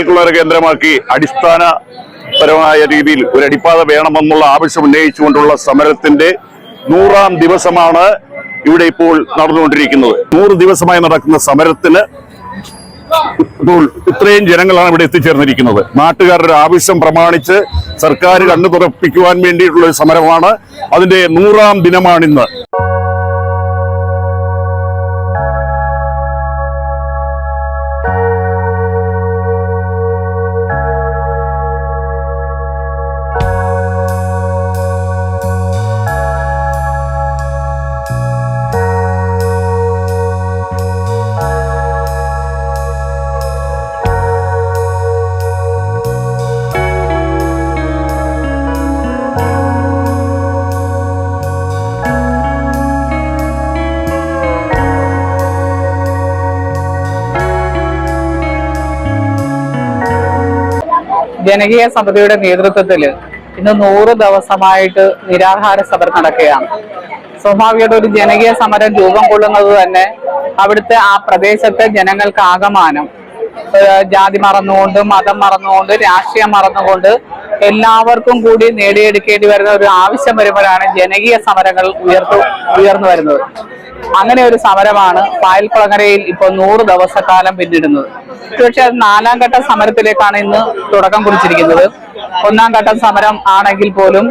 പായൽക്കുളർ കേന്ദ്രമാക്കി അടിസ്ഥാനപരമായ രീതിയിൽ ഒരു അടിപ്പാത വേണമെന്നുള്ള ആവശ്യം ഉന്നയിച്ചുകൊണ്ടുള്ള സമരത്തിന്റെ നൂറാം ദിവസമാണ് ഇവിടെ ഇപ്പോൾ നടന്നുകൊണ്ടിരിക്കുന്നത്. നൂറ് ദിവസമായി നടക്കുന്ന സമരത്തിന് ഇപ്പോൾ ഇത്രയും ജനങ്ങളാണ് ഇവിടെ എത്തിച്ചേർന്നിരിക്കുന്നത്. നാട്ടുകാരുടെ ആവശ്യം പ്രമാണിച്ച് സർക്കാർ കണ്ണു തുറപ്പിക്കുവാൻ വേണ്ടിയിട്ടുള്ള ഒരു സമരമാണ്. അതിന്റെ നൂറാം ദിനമാണിന്ന്. ജനകീയ സമിതിയുടെ നേതൃത്വത്തിൽ ഇന്ന് നൂറ് ദിവസമായിട്ട് നിരാഹാര സമരം നടക്കുകയാണ്. സ്വാഭാവികമായിട്ട് ഒരു ജനകീയ സമരം രൂപം കൊള്ളുന്നത് തന്നെ അവിടുത്തെ ആ പ്രദേശത്തെ ജനങ്ങൾക്ക് ആകമാനം ജാതി മറന്നുകൊണ്ട് മതം മറന്നുകൊണ്ട് രാഷ്ട്രീയം മറന്നുകൊണ്ട് എല്ലാവർക്കും കൂടി നേടിയെടുക്കേണ്ടി വരുന്ന ഒരു ആവശ്യം വരുമ്പോഴാണ് ജനകീയ സമരങ്ങൾ ഉയർത്തു ഉയർന്നു വരുന്നത്. അങ്ങനെ ഒരു സമരമാണ് പായൽക്കുളങ്ങരയിൽ ഇപ്പോൾ നൂറ് ദിവസക്കാലം പിന്നിടുന്നത്. പക്ഷേ അത് നാലാം ഘട്ട സമരത്തിലേക്കാണ് ഇന്ന് തുടക്കം കുറിച്ചിരിക്കുന്നത്. ഒന്നാം ഘട്ട സമരം ആണെങ്കിൽ പോലും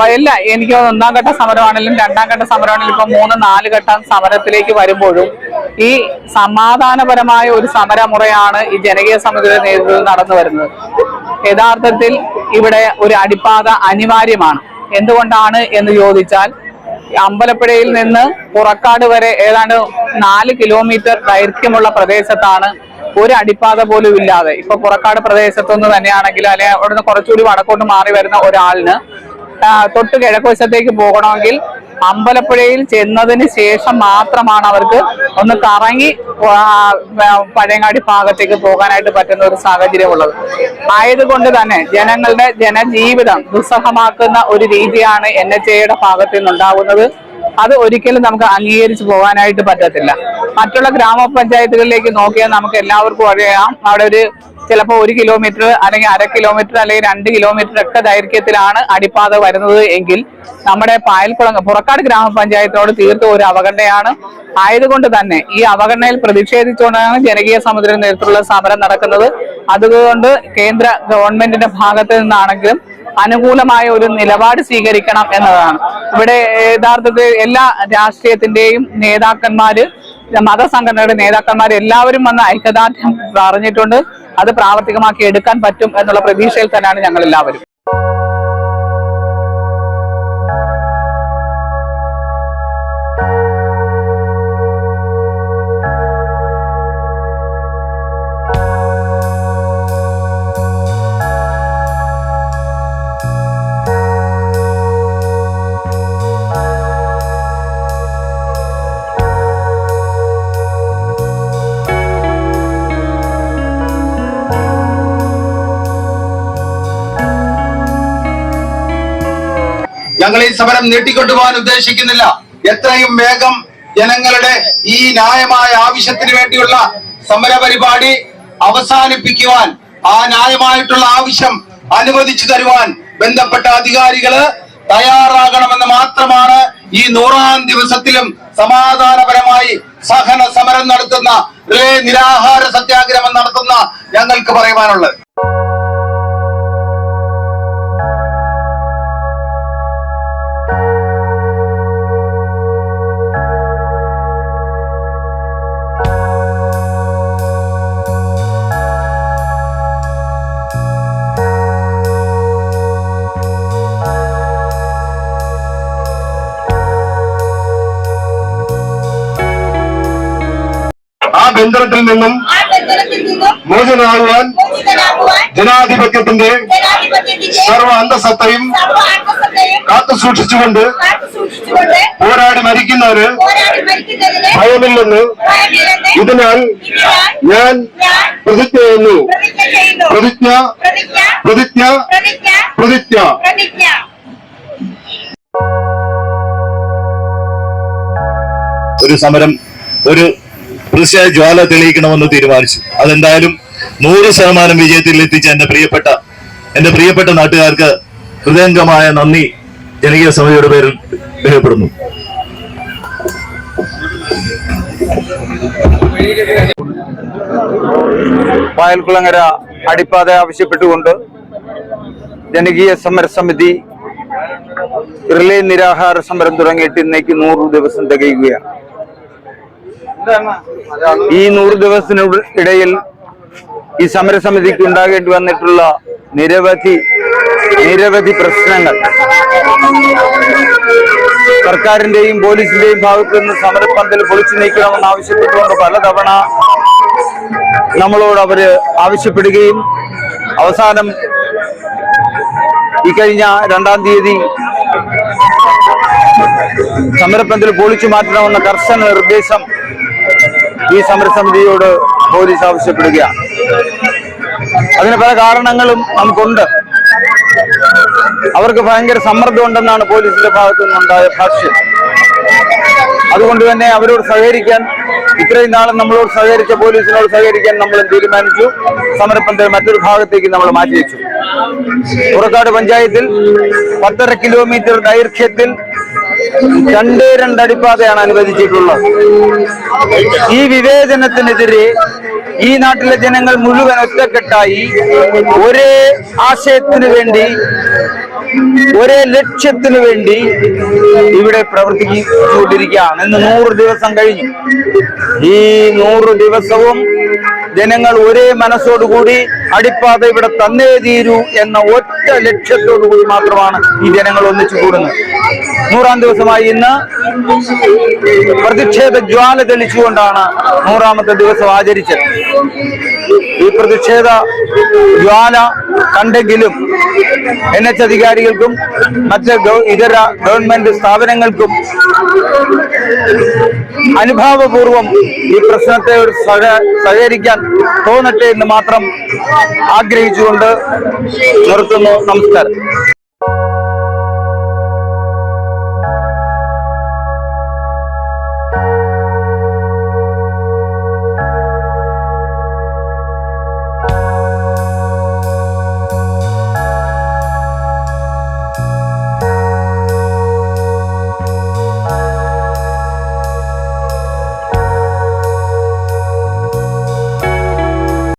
അല്ല എനിക്ക് ഒന്നാം ഘട്ട സമരമാണെങ്കിലും രണ്ടാം ഘട്ട സമരമാണെങ്കിലും ഇപ്പൊ മൂന്ന് നാല് ഘട്ടം സമരത്തിലേക്ക് വരുമ്പോഴും ഈ സമാധാനപരമായ ഒരു സമരമുറയാണ് ഈ ജനകീയ സമിതിയുടെ നേതൃത്വത്തിൽ നടന്നു വരുന്നത്. യഥാർത്ഥത്തിൽ ഇവിടെ ഒരു അടിപ്പാത അനിവാര്യമാണ്. എന്തുകൊണ്ടാണ് എന്ന് ചോദിച്ചാൽ അമ്പലപ്പുഴയിൽ നിന്ന് പുറക്കാട് വരെ ഏതാണ്ട് നാല് കിലോമീറ്റർ ദൈർഘ്യമുള്ള പ്രദേശത്താണ് ഒരു അടിപ്പാത പോലും ഇല്ലാതെ. ഇപ്പൊ പുറക്കാട് പ്രദേശത്തുനിന്ന് തന്നെയാണെങ്കിൽ അല്ലെ അവിടുന്ന് കുറച്ചുകൂടി വടക്കോട്ട് മാറി വരുന്ന ഒരാളിന് തൊട്ട് കിഴക്കുവശത്തേക്ക് പോകണമെങ്കിൽ അമ്പലപ്പുഴയിൽ ചെന്നതിന് ശേഷം മാത്രമാണ് അവർക്ക് ഒന്ന് കറങ്ങി പഴയങ്ങാടി ഭാഗത്തേക്ക് പോകാനായിട്ട് പറ്റുന്ന ഒരു സാഹചര്യമുള്ളത്. ആയതുകൊണ്ട് തന്നെ ജനങ്ങളുടെ ജനജീവിതം ദുസ്സഹമാക്കുന്ന ഒരു രീതിയാണ് എൻ എച്ച് എയുടെ ഭാഗത്ത് നിന്നുണ്ടാകുന്നത് അത് ഒരിക്കലും നമുക്ക് അംഗീകരിച്ചു പോകാനായിട്ട് പറ്റത്തില്ല. മറ്റുള്ള ഗ്രാമപഞ്ചായത്തുകളിലേക്ക് നോക്കിയാൽ നമുക്ക് എല്ലാവർക്കും അറിയാം. അവിടെ ഒരു ചിലപ്പോൾ ഒരു കിലോമീറ്റർ അല്ലെങ്കിൽ അര കിലോമീറ്റർ അല്ലെങ്കിൽ രണ്ട് കിലോമീറ്റർ ഒക്കെ ദൈർഘ്യത്തിലാണ് അടിപ്പാത വരുന്നത് എങ്കിൽ നമ്മുടെ പായൽക്കുളങ്ങ് പുറക്കാട് ഗ്രാമപഞ്ചായത്തിനോട് തീർത്തും ഒരു അവഗണനയാണ്. ആയതുകൊണ്ട് തന്നെ ഈ അവഗണനയിൽ പ്രതിഷേധിച്ചുകൊണ്ടാണ് ജനകീയ സമുദ്ര നേതൃത്വത്തിലുള്ള സമരം നടക്കുന്നത്. അതുകൊണ്ട് കേന്ദ്ര ഗവൺമെന്റിന്റെ ഭാഗത്ത് നിന്നാണെങ്കിലും അനുകൂലമായ ഒരു നിലപാട് സ്വീകരിക്കണം എന്നതാണ്. ഇവിടെ യഥാർത്ഥത്തിൽ എല്ലാ രാഷ്ട്രീയത്തിന്റെയും നേതാക്കന്മാര് മതസംഘടനയുടെ നേതാക്കന്മാർ എല്ലാവരും വന്ന് ഐക്യദാർഢ്യം പറഞ്ഞിട്ടുണ്ട് അത് പ്രാവർത്തികമാക്കി എടുക്കാൻ പറ്റും എന്നുള്ള പ്രതീക്ഷയിൽ തന്നെയാണ് ഞങ്ങൾ എല്ലാവരും. ഞങ്ങൾ ഈ സമരം നീട്ടിക്കൊണ്ടുപോകാൻ ഉദ്ദേശിക്കുന്നില്ല. എത്രയും വേഗം ജനങ്ങളുടെ ഈ ന്യായമായ ആവശ്യത്തിന് വേണ്ടിയുള്ള സമര പരിപാടി അവസാനിപ്പിക്കുവാൻ ആ ന്യായമായിട്ടുള്ള ആവശ്യം അനുവദിച്ചു തരുവാൻ ബന്ധപ്പെട്ട അധികാരികൾ തയ്യാറാകണമെന്ന് മാത്രമാണ് ഈ നൂറാം ദിവസത്തിലും സമാധാനപരമായി സഹന സമരം നടത്തുന്ന നിരാഹാര സത്യാഗ്രഹം നടത്തുന്ന ഞങ്ങൾക്ക് പറയുവാനുള്ളത്. ബന്ധനത്തിൽ നിന്നും മോചനാകുവാൻ ജനാധിപത്യത്തിന്റെ സർവ അന്തസത്തയും കാത്തു സൂക്ഷിച്ചുകൊണ്ട് പോരാടി മരിക്കുന്നവര് ഭയമില്ലെന്ന് ഇതിനാൽ ഞാൻ പ്രതിജ്ഞ ചെയ്യുന്നു. പ്രതിജ്ഞ പ്രതിജ്ഞ പ്രതിജ്ഞ ഒരു സമരം ഒരു പ്രതിഷേധ ജ്വാല തെളിയിക്കണമെന്ന് തീരുമാനിച്ചു. അതെന്തായാലും നൂറ് ശതമാനം വിജയത്തിൽ എത്തിച്ച എന്റെ പ്രിയപ്പെട്ട എന്റെ പ്രിയപ്പെട്ട നാട്ടുകാർക്ക് ഹൃദയംഗമായ നന്ദി ജനകീയ സമിതിയുടെ പേരിൽ രേഖപ്പെടുന്നു. പായൽക്കുളങ്ങര അടിപ്പാത ആവശ്യപ്പെട്ടുകൊണ്ട് ജനകീയ സമരസമിതി റിലേ നിരാഹാര സമരം തുടങ്ങിയിട്ട് ഇന്നേക്ക് നൂറ് ദിവസം തികയുകയാണ്. ഈ നൂറ് ദിവസത്തിനിടയിൽ ഈ സമരസമിതിക്ക് ഉണ്ടാകേണ്ടി വന്നിട്ടുള്ള നിരവധി നിരവധി പ്രശ്നങ്ങൾ. സർക്കാരിന്റെയും പോലീസിന്റെയും ഭാഗത്തു നിന്ന് സമരപ്പന്തൽ പൊളിച്ചു നീക്കണമെന്ന് ആവശ്യപ്പെട്ടുകൊണ്ട് പലതവണ നമ്മളോട് അവർ ആവശ്യപ്പെടുകയും അവസാനം ഈ കഴിഞ്ഞ രണ്ടാം തീയതി സമരപ്പന്തൽ പൊളിച്ചു മാറ്റണമെന്ന കർശന നിർദ്ദേശം ഈ സമരസമിതിയോട് പോലീസ് ആവശ്യപ്പെടുകയാണ് അതിന് പല കാരണങ്ങളും നമുക്കുണ്ട്. അവർക്ക് ഭയങ്കര സമ്മർദ്ദം ഉണ്ടെന്നാണ് പോലീസിന്റെ ഭാഗത്തു നിന്നുണ്ടായ ഭാഷ്യം. അതുകൊണ്ട് തന്നെ അവരോട് സഹകരിക്കാൻ ഇത്രയും നാളും നമ്മളോട് സഹകരിച്ച പോലീസിനോട് സഹകരിക്കാൻ നമ്മൾ തീരുമാനിച്ചു. സമരപ്പന്തൽ മറ്റൊരു ഭാഗത്തേക്ക് നമ്മൾ മാറ്റിവെച്ചു. പുറക്കാട് പഞ്ചായത്തിൽ പത്തര കിലോമീറ്റർ ദൈർഘ്യത്തിൽ രണ്ടേ രണ്ട് രണ്ടടിപ്പാതയാണ് അനുവദിച്ചിട്ടുള്ളത്. ഈ വിവേചനത്തിനെതിരെ ഈ നാട്ടിലെ ജനങ്ങൾ മുഴുവൻ ഒറ്റക്കെട്ടായി ഒരേ ആശയത്തിനു വേണ്ടി ഒരേ ലക്ഷ്യത്തിനു വേണ്ടി ഇവിടെ പ്രവർത്തിച്ചുകൊണ്ടിരിക്കുകയാണ്. ഇന്ന് നൂറ് ദിവസം കഴിഞ്ഞു. ഈ നൂറ് ദിവസവും ജനങ്ങൾ ഒരേ മനസ്സോടുകൂടി അടിപ്പാത ഇവിടെ തന്നേ തീരൂ എന്ന ഒറ്റ ലക്ഷ്യത്തോടുകൂടി മാത്രമാണ് ഈ ജനങ്ങൾ ഒന്നിച്ചു കൂടുന്നത്. നൂറാം ദിവസമായി ഇന്ന് പ്രതിഷേധ ജ്വാല തെളിച്ചുകൊണ്ടാണ് നൂറാമത്തെ ദിവസം ആചരിച്ചത്. ഈ പ്രതിഷേധ ജ്വാല കണ്ടെങ്കിലും എൻ എച്ച് അധികാരികൾക്കും മറ്റ് ഇതര ഗവൺമെന്റ് സ്ഥാപനങ്ങൾക്കും അനുഭാവപൂർവം ഈ പ്രശ്നത്തെ സഹകരിക്കാൻ തോന്നട്ടെ എന്ന് മാത്രം ആഗ്രഹിച്ചുകൊണ്ട് നിർത്തുന്നു. നമസ്കാരം.